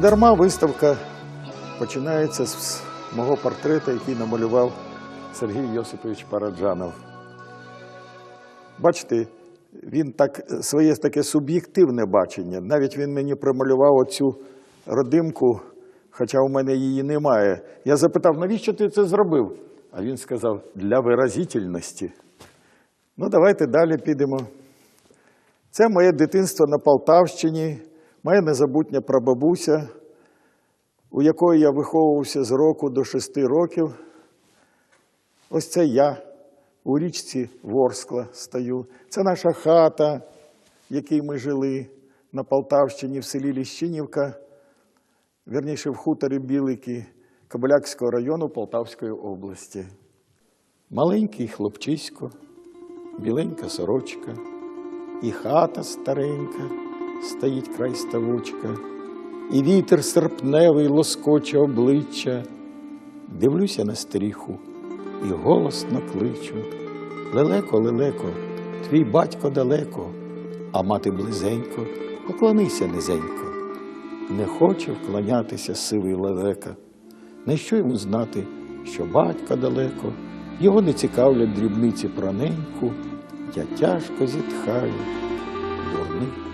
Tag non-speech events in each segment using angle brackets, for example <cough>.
Недарма выставка. Починається з мого портрета, який намалював Сергій Йосипович Параджанов. Бачите, він так своє таке суб'єктивне бачення. Навіть він мені промалював оцю родимку, хоча у мене її немає. Я запитав, навіщо ти це зробив? А він сказав, для виразительності. Ну, давайте далі підемо. Це моє дитинство на Полтавщині, моя незабутня прабабуся, у якої я виховувався з року до шести років. Ось це я у річці Ворскла стою. Це наша хата, в якій ми жили на Полтавщині в селі Ліщинівка, вірніше в хуторі Білики Кобилякського району Полтавської області. Маленький хлопчисько, біленька сорочка, і хата старенька стоїть край ставочка, і вітер серпневий лоскоче обличчя. Дивлюся на стріху і голосно кличу. Лелеко, лелеко, твій батько далеко, а мати близенько, поклонися низенько. Не хоче вклонятися сивий лелека. На що йому знати, що батька далеко, його не цікавлять дрібниці про неньку. Я тяжко зітхаю, дурний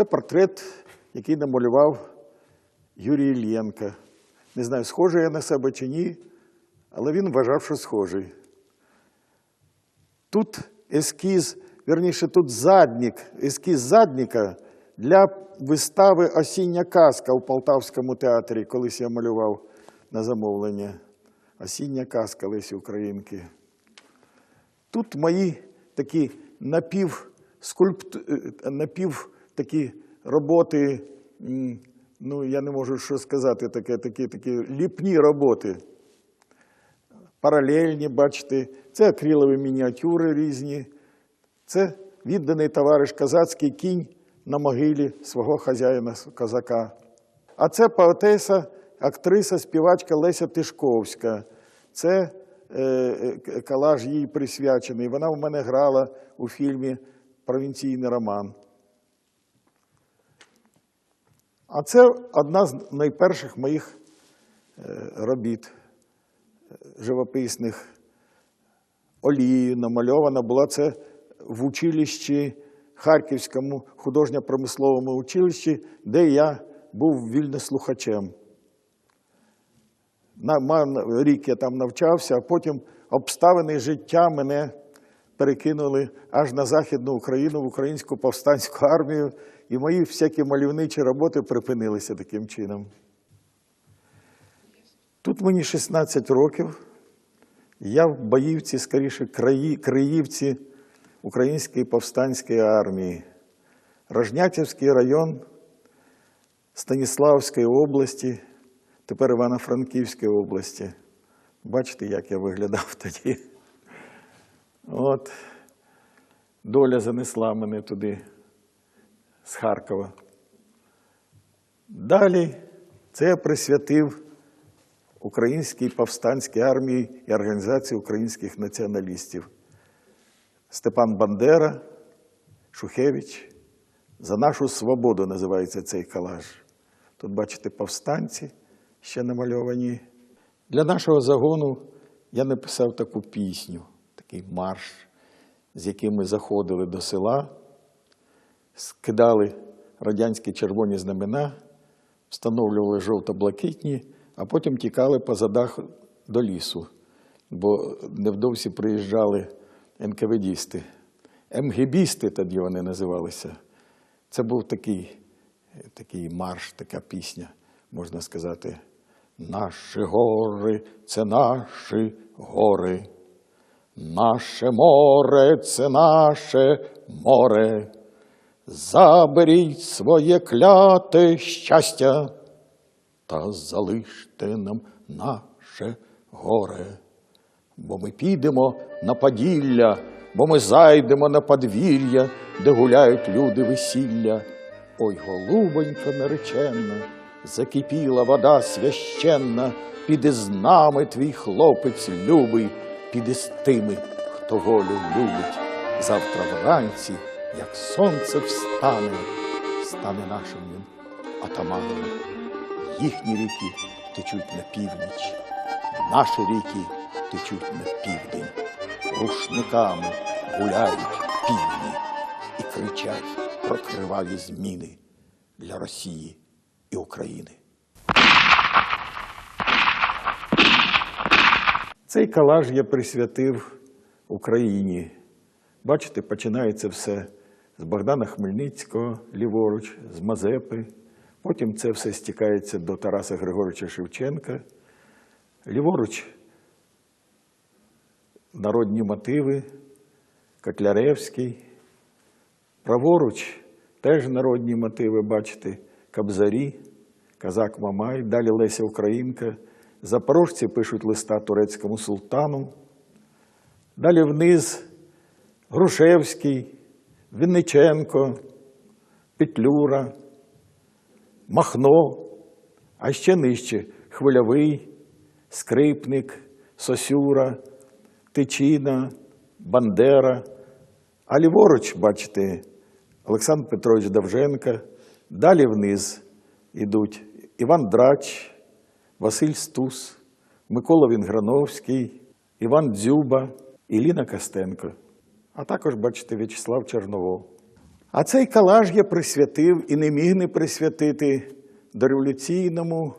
Це портрет, який намалював Юрій Ільєнко. Не знаю, схожий я на себе чи ні, але він вважав, що схожий. Тут ескіз, вірніше, тут задник, ескіз задника для вистави Осіння казка у Полтавському театрі, колись я малював на замовлення. Осіння казка Лесі Українки. Тут мої такі напів, е, напів такі роботи, ну я не можу що сказати, таке, такі, такі ліпні роботи. Паралельні, бачите, це акрилові мініатюри різні. Це відданий товариш козацький кінь на могилі свого хазяїна козака. А це поетеса, актриса, співачка Леся Тишковська. Це е, е, колаж їй присвячений. Вона в мене грала у фільмі Провінційний роман. А це одна з найперших моїх е, робіт е, живописних. Олією намальована була це в училищі Харківському художньо-промисловому училищі, де я був вільнослухачем. На, рік я там навчався, а потім обставини життя мене перекинули аж на Західну Україну, в Українську повстанську армію, і мої всякі мальовничі роботи припинилися таким чином. Тут мені 16 років. Я в Боївці, скоріше, краї, Криївці Української повстанської армії, Рожнятівський район Станіславської області, тепер Івано-Франківської області. Бачите, як я виглядав <laughs> тоді. От доля занесла мене туди з Харкова. Далі це я присвятив Українській повстанській армії і Організації українських націоналістів. Степан Бандера, Шухевич. За нашу свободу називається цей колаж. Тут, бачите, повстанці ще намальовані. Для нашого загону я написав таку пісню, такий марш, з яким ми заходили до села, скидали радянські червоні знамена, встановлювали жовто-блакитні, а потім тікали по задах до лісу, бо невдовзі приїжджали НКВДісти. МГБісти тоді вони називалися. Це був такий, такий марш, така пісня, можна сказати. Наші гори це наші гори. Наше море це наше море. Заберіть своє кляте щастя та залиште нам наше горе. Бо ми підемо на Поділля, бо ми зайдемо на подвір'я, де гуляють люди весілля. Ой, голубонька наречена, закипіла вода священна, піде з нами твій хлопець любий, піде з тими, хто волю любить. Завтра вранці, як сонце встане, стане нашим він атаманом. Їхні ріки течуть на північ, наші ріки течуть на південь. Рушниками гуляють півні і кричать про криваві зміни для Росії і України. Цей калаж я присвятив Україні. Бачите, починається все з Богдана Хмельницького, ліворуч, з Мазепи. Потім це все стікається до Тараса Григоровича Шевченка. Ліворуч народні мотиви, Котляревський. Праворуч теж народні мотиви, бачите, Кабзарі, Казак Мамай, далі Леся Українка. Запорожці пишуть листа турецькому султану. Далі вниз Грушевський, Вінниченко, Петлюра, Махно, а ще нижче Хвильовий, Скрипник, Сосюра, Тичина, Бандера. А ліворуч, бачите, Олександр Петрович Давженка. Далі вниз ідуть Іван Драч, Василь Стус, Микола Вінграновський, Іван Дзюба, Іліна Костенко. А також, бачите, В'ячеслав Чорновол. А цей калаж я присвятив і не міг не присвятити дореволюційному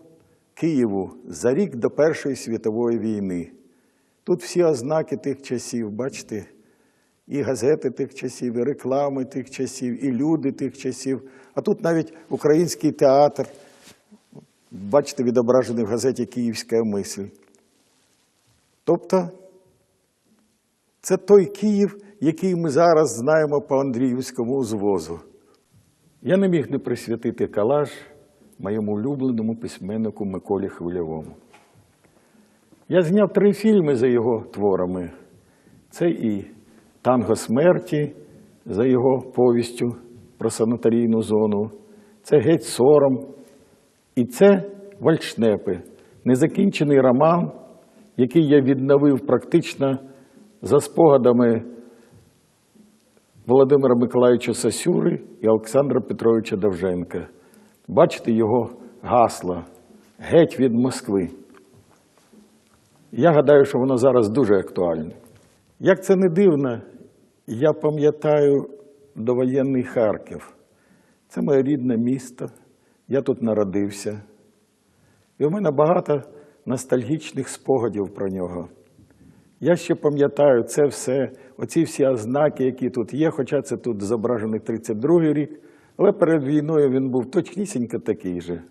Києву за рік до Першої світової війни. Тут всі ознаки тих часів, бачите, і газети тих часів, і реклами тих часів, і люди тих часів. А тут навіть український театр, бачите, відображений в газеті Київська мисль. Тобто, це той Київ, який ми зараз знаємо по Андріївському узвозу. Я не міг не присвятити калаж моєму улюбленому письменнику Миколі Хвильовому. Я зняв три фільми за його творами. Це і Танго смерті за його повістю про санаторійну зону, це геть сором, і це Вальшнепи, незакінчений роман, який я відновив практично за спогадами Володимира Миколаївича Сосюри і Олександра Петровича Довженка. Бачите його гасло геть від Москви. Я гадаю, що воно зараз дуже актуальне. Як це не дивно, я пам'ятаю довоєнний Харків. Це моє рідне місто. Я тут народився. І у мене багато ностальгічних спогадів про нього. Я ще пам'ятаю це все, оці всі ознаки, які тут є, хоча це тут зображений 32-й рік, але перед війною він був точнісінько такий же.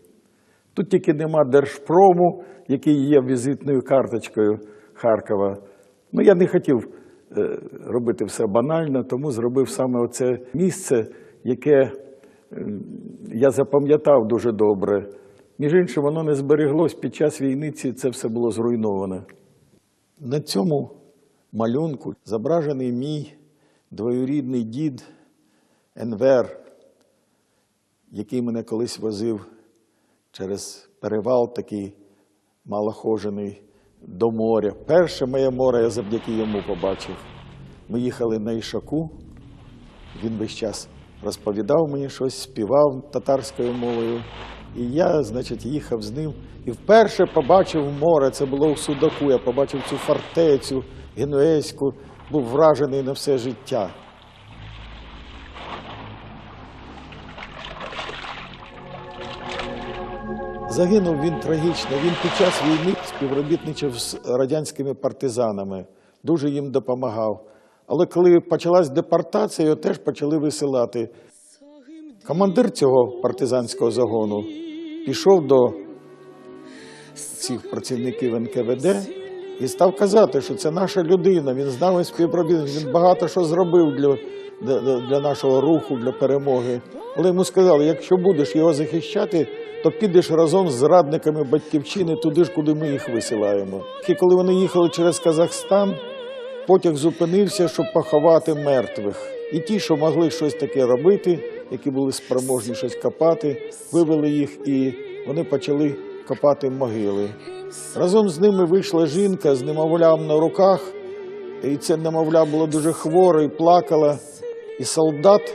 Тут тільки нема Держпрому, який є візитною карточкою Харкова. Ну, я не хотів е, робити все банально, тому зробив саме оце місце, яке я запам'ятав дуже добре. Між іншим, воно не збереглось під час війни, це все було зруйновано. На цьому малюнку зображений мій двоюрідний дід Енвер, який мене колись возив через перевал такий малохожений до моря. Перше моє море я завдяки йому побачив. Ми їхали на Ішаку, він весь час розповідав мені щось, співав татарською мовою. І я, значить, їхав з ним і вперше побачив море. Це було в Судаку. Я побачив цю фортецю генуезьку, був вражений на все життя. Загинув він трагічно. Він під час війни співробітничав з радянськими партизанами, дуже їм допомагав. Але коли почалась депортація, його теж почали висилати. Командир цього партизанського загону пішов до цих працівників НКВД І став казати, що це наша людина, він з нами співпрацює, він багато що зробив для, для, для нашого руху, для перемоги. Але йому сказали, якщо будеш його захищати, то підеш разом з зрадниками батьківщини туди ж, куди ми їх висилаємо. І коли вони їхали через Казахстан, потяг зупинився, щоб поховати мертвих. І ті, що могли щось таке робити, які були спроможні щось копати, вивели їх і вони почали копати могили. Разом з ними вийшла жінка з немовлям на руках, і це немовля було дуже хворе і плакала. І солдат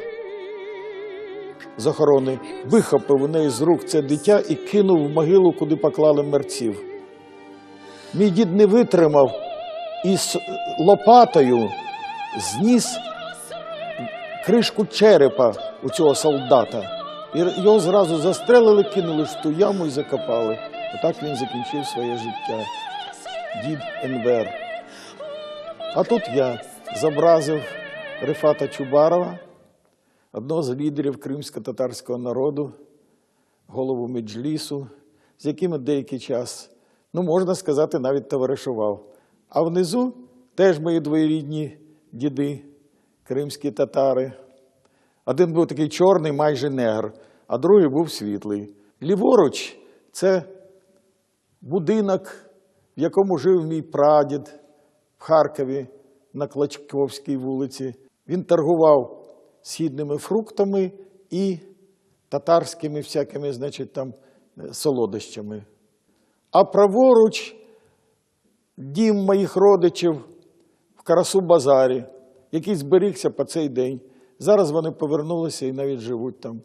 з охорони вихопив у неї з рук це дитя і кинув в могилу, куди поклали мерців. Мій дід не витримав і з лопатою зніс кришку черепа у цього солдата. І його зразу застрелили, кинули в ту яму і закопали. Отак він закінчив своє життя. Дід Енвер. А тут я зобразив Рифата Чубарова, одного з лідерів кримсько-татарського народу, голову Меджлісу, з яким деякий час, ну можна сказати, навіть товаришував. А внизу теж мої двоєрідні діди, кримські татари. Один був такий чорний, майже негр, а другий був світлий. Ліворуч це будинок, в якому жив мій прадід в Харкові на Клочковській вулиці. Він торгував східними фруктами і татарськими всякими, значить, там е, солодощами. А праворуч дім моїх родичів в Карасу Базарі, який зберігся по цей день. Зараз вони повернулися і навіть живуть там.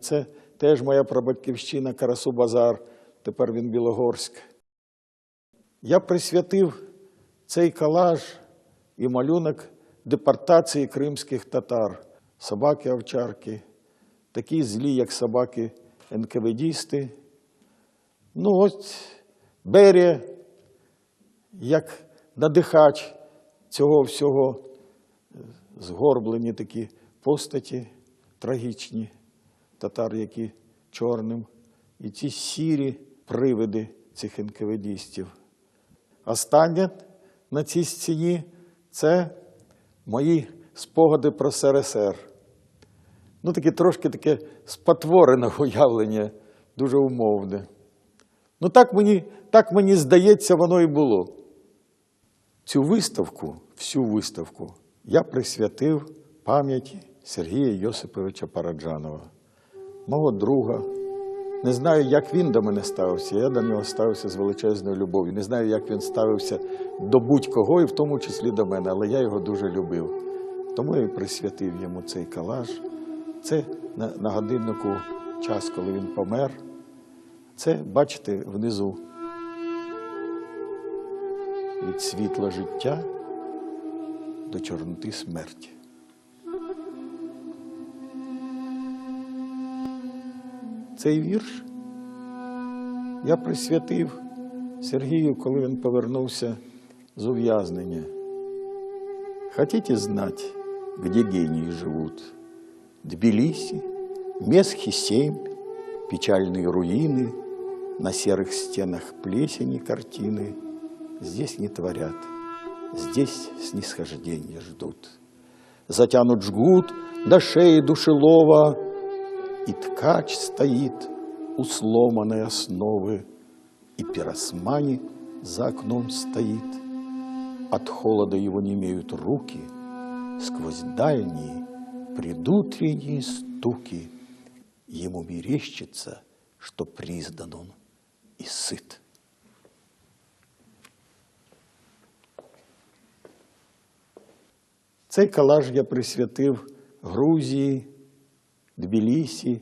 Це теж моя прабатьківщина Карасу Базар, тепер він Білогорськ. Я присвятив цей колаж і малюнок депортації кримських татар, собаки-овчарки, такі злі, як собаки НКВДісти. Ну, ось Берія, як надихач цього всього, згорблені такі постаті трагічні татар, які чорним, і ці сірі привиди цих НКВДістів. Останнє на цій стіні це мої спогади про СРСР. Ну, таке трошки таке спотворене уявлення, дуже умовне. Ну, так мені, так мені здається, воно і було. Цю виставку, всю виставку, я присвятив пам'яті Сергія Йосиповича Параджанова, мого друга. Не знаю, як він до мене ставився. Я до нього ставився з величезною любов'ю. Не знаю, як він ставився до будь-кого, і в тому числі до мене, але я його дуже любив. Тому я і присвятив йому цей колаж. Це на годиннику час, коли він помер. Це, бачите, внизу від світла життя до чорноти смерті. Цей вірш я присвятив Сергію, коли він повернувся з ув'язнення. Хотите знать, где гении живут? Тбилиси, Месхи-7, печальные руины, на серых стенах плесени картины. Здесь не творят, здесь снисхождения ждут. Затянут жгут до шеи душелова, и ткач стоит у сломанной основы, И пиросмани за окном стоит. От холода его не имеют руки, Сквозь дальние предутренние стуки Ему мерещится, что приздан он и сыт. Цей колаж я присвятив Грузії, Тбілісі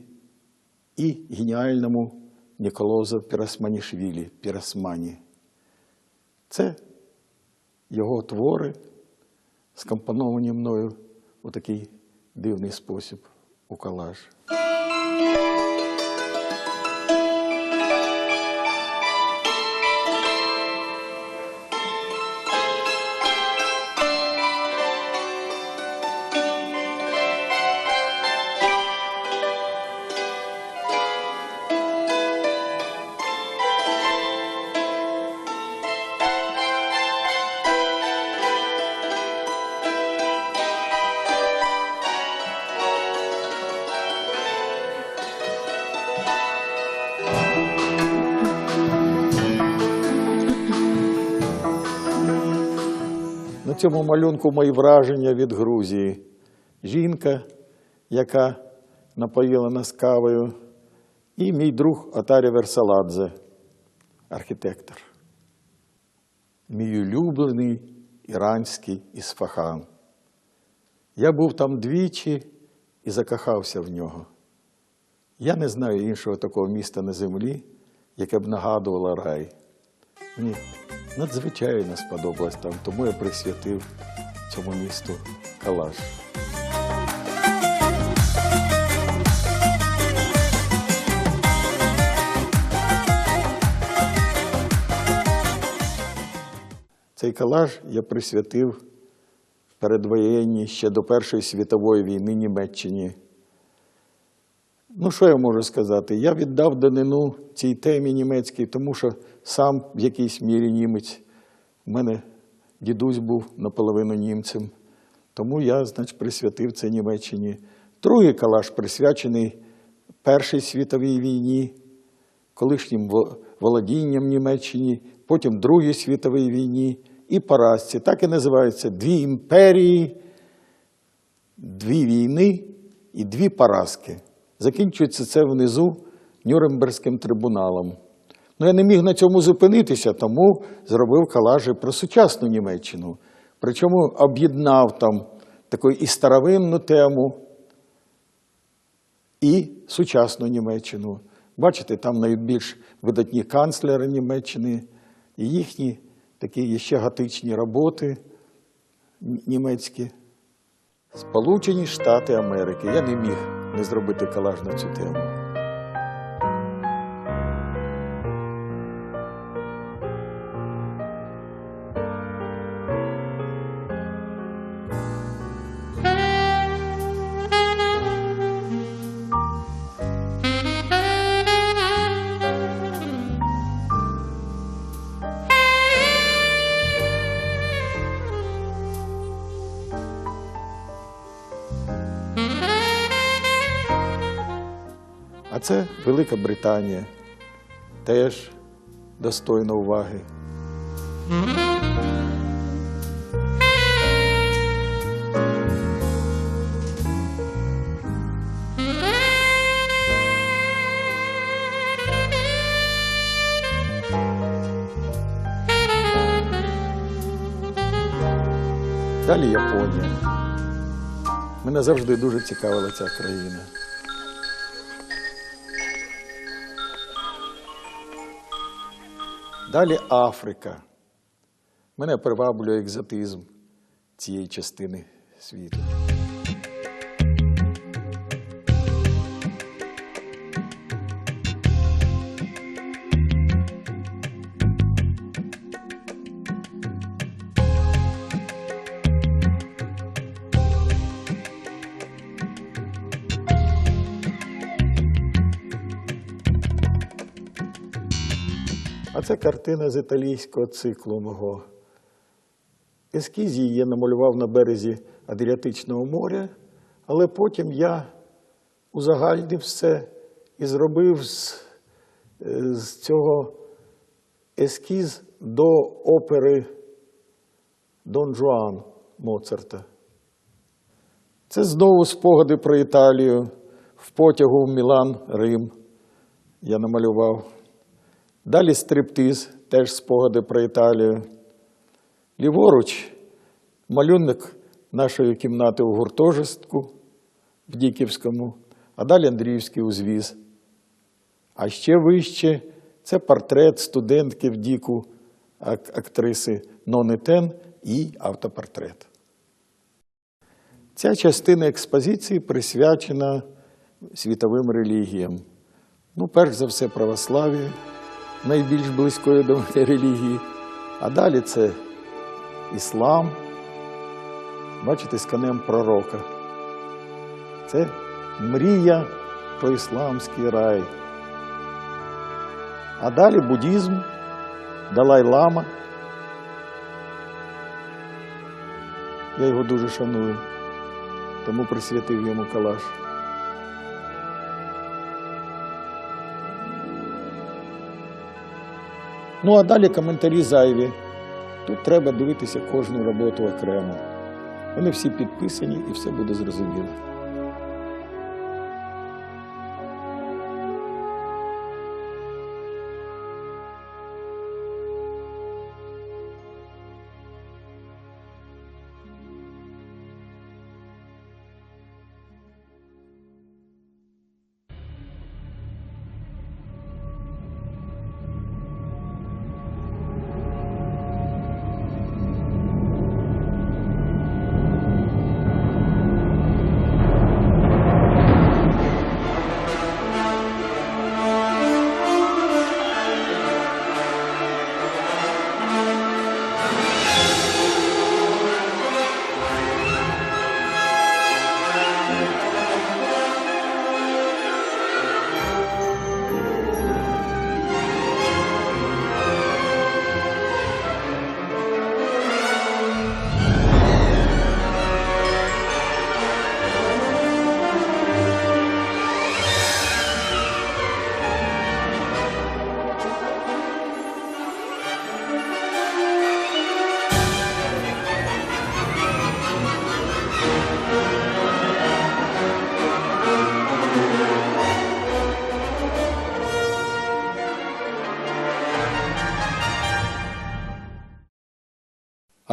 і геніальному Ніколозу Пірасманішвілі, Пірасмані. Це його твори, скомпоновані мною у такий дивний спосіб у колаж. Цьому малюнку мої враження від Грузії. Жінка, яка напоїла нас кавою, і мій друг Отарі Версаладзе, архітектор. Мій улюблений іранський Ісфахан. Я був там двічі і закохався в нього. Я не знаю іншого такого міста на землі, яке б нагадувало рай. Мені надзвичайно сподобалось там, тому я присвятив цьому місту калаш. Цей калаш я присвятив передвоєнній ще до Першої світової війни Німеччині. Ну, що я можу сказати? Я віддав данину цій темі німецькій, тому що сам в якійсь мірі німець. У мене дідусь був наполовину німцем. Тому я, значить, присвятив це Німеччині. Другий калаш присвячений Першій світовій війні, колишнім володінням Німеччині, потім Другій світовій війні і поразці. Так і називаються дві імперії, дві війни і дві поразки. Закінчується це внизу Нюрнберзьким трибуналом. Ну, я не міг на цьому зупинитися, тому зробив калажі про сучасну Німеччину. Причому об'єднав там таку і старовинну тему, і сучасну Німеччину. Бачите, там найбільш видатні канцлери Німеччини, і їхні такі ще готичні роботи німецькі. Сполучені Штати Америки. Я не міг не зробити колаж на цю тему. Це Велика Британія. Теж достойна уваги. Далі Японія. Мене завжди дуже цікавила ця країна. Далі Африка. Мене приваблює екзотизм цієї частини світу. Це картина з італійського циклу мого. Ескіз її намалював на березі Адріатичного моря, але потім я узагальнив все і зробив з, е, з цього ескіз до опери Дон Жуан Моцарта. Це знову спогади про Італію в потягу в Мілан, Рим. Я намалював. Далі стриптиз, теж спогади про Італію. Ліворуч малюнок нашої кімнати у гуртожитку в Діківському, а далі Андріївський узвіз. А ще вище це портрет студентки в Діку, ак- актриси Нони Тен і автопортрет. Ця частина експозиції присвячена світовим релігіям. Ну, перш за все, православ'ю, найбільш близької до мене релігії. А далі це іслам. Бачите, з конем пророка. Це мрія про ісламський рай. А далі буддізм, Далай-Лама. Я його дуже шаную, тому присвятив йому калаш. Ну, а далі коментарі зайві. Тут треба дивитися кожну роботу окремо. Вони всі підписані і все буде зрозуміло.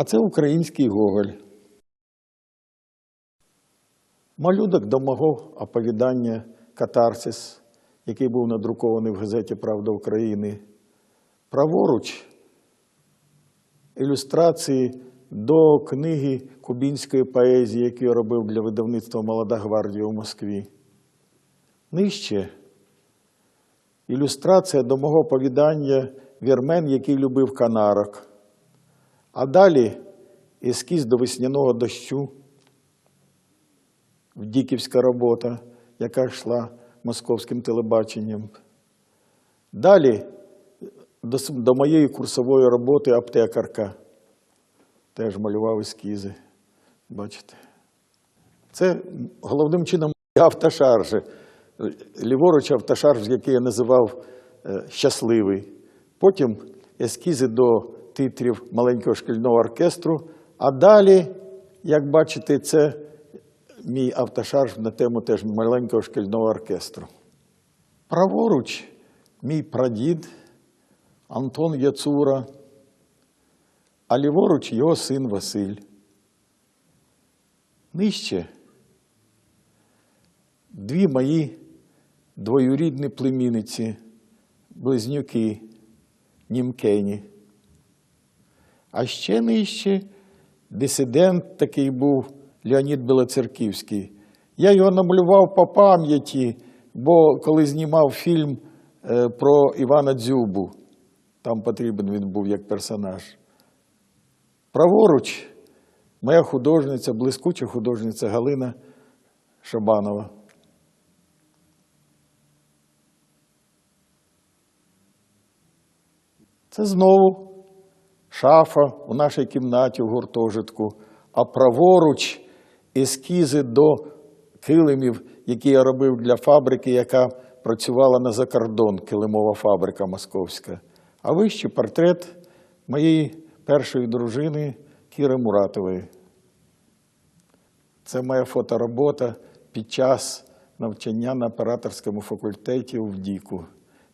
Це український Гоголь. Малюдок до мого оповідання Катарсис, який був надрукований в газеті Правда України. Праворуч ілюстрації до книги кубінської поезії, яку я робив для видавництва Молода гвардія у Москві. Нижче ілюстрація до мого оповідання Вірмен, який любив канарок. А далі ескіз до весняного дощу, вдіківська робота, яка йшла московським телебаченням. Далі до, до моєї курсової роботи аптекарка. Теж малював ескізи. Бачите. Це головним чином автошаржі. Ліворуч автошарж, який я називав е, щасливий. Потім ескізи до титрів маленького шкільного оркестру. А далі, як бачите, це мій автошарж на тему теж маленького шкільного оркестру. Праворуч мій прадід Антон Яцура, а ліворуч його син Василь. Нижче дві мої двоюрідні племінниці, близнюки Німкені. А ще нижче дисидент такий був Леонід Білоцерківський. Я його намалював по пам'яті, бо коли знімав фільм е, про Івана Дзюбу, там потрібен він був як персонаж. Праворуч моя художниця, блискуча художниця Галина Шабанова. Це знову шафа у нашій кімнаті в гуртожитку, а праворуч ескізи до килимів, які я робив для фабрики, яка працювала на закордон, килимова фабрика московська. А вище портрет моєї першої дружини Кіри Муратової. Це моя фоторобота під час навчання на операторському факультеті у ВДІКу.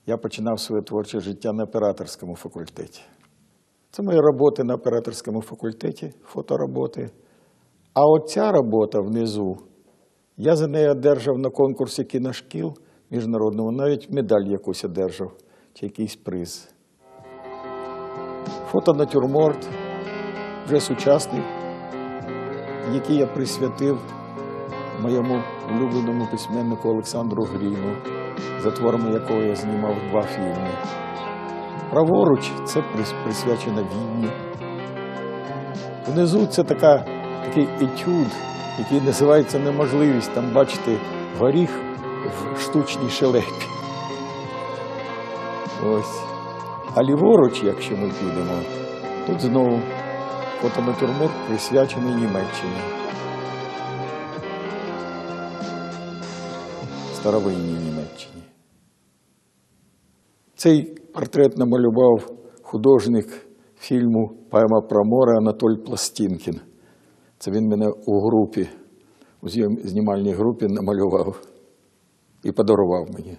Я починав своє творче життя на операторському факультеті. Це мої роботи на операторському факультеті, фотороботи. А оця робота внизу, я за неї одержав на конкурсі кіношкіл міжнародному, навіть медаль якусь одержав, чи якийсь приз. Фотонатюрморт, вже сучасний, який я присвятив моєму улюбленому письменнику Олександру Гріну, за творами якого я знімав два фільми. Праворуч це прис- присвячено Відні. Внизу це така, такий етюд, який називається Неможливість. Там, бачите, горіх в штучній шелепі. Ось. А ліворуч, якщо ми підемо, тут знову фотонатюрморт присвячений Німеччині. Старовинній Німеччині. Цей портрет намалював художник фільму Поема про море Анатоль Пластинкін. Це він мене у групі, у знімальній групі намалював і подарував мені.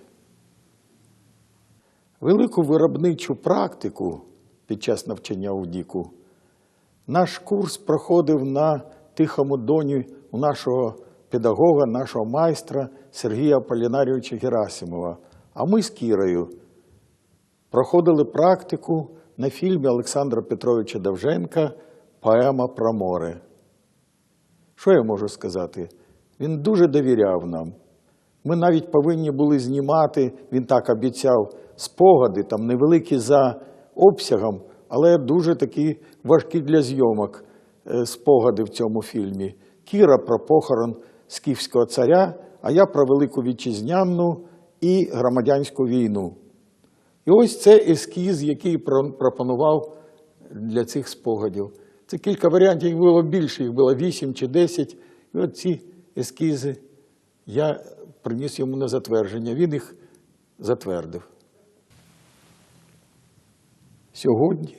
Велику виробничу практику під час навчання у Діку наш курс проходив на Тихому доні у нашого педагога, нашого майстра Сергія Полінарійовича Герасимова. А ми з Кірою проходили практику на фільмі Олександра Петровича Довженка Поема про море. Що я можу сказати? Він дуже довіряв нам. Ми навіть повинні були знімати, він так обіцяв, спогади, там невеликі за обсягом, але дуже такі важкі для зйомок е, спогади в цьому фільмі. Кіра про похорон скіфського царя, а я про Велику Вітчизняну і громадянську війну. І ось це ескіз, який пропонував для цих спогадів. Це кілька варіантів, їх було більше, їх було 8 чи 10. І от ці ескізи я приніс йому на затвердження. Він їх затвердив. Сьогодні,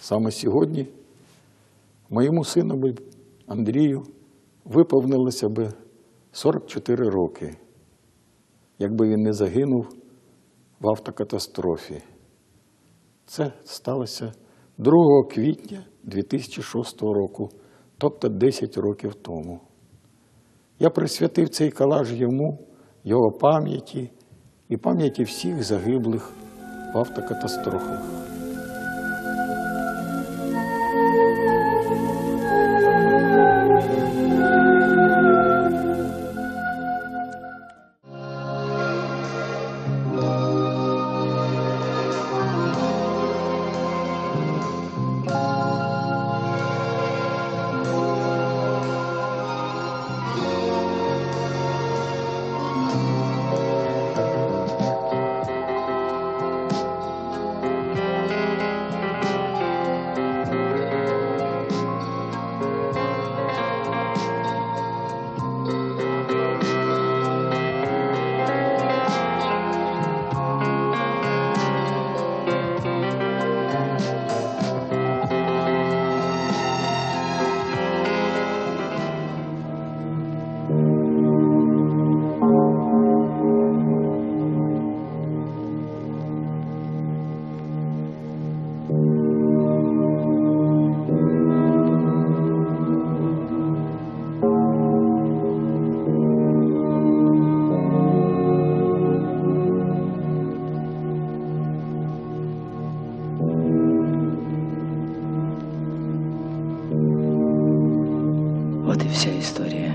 саме сьогодні, моєму синові Андрію виповнилося би 44 роки, якби він не загинув в автокатастрофі. Це сталося 2 квітня 2006 року, тобто 10 років тому. Я присвятив цей калаш йому, його пам'яті і пам'яті всіх загиблих в автокатастрофах. История.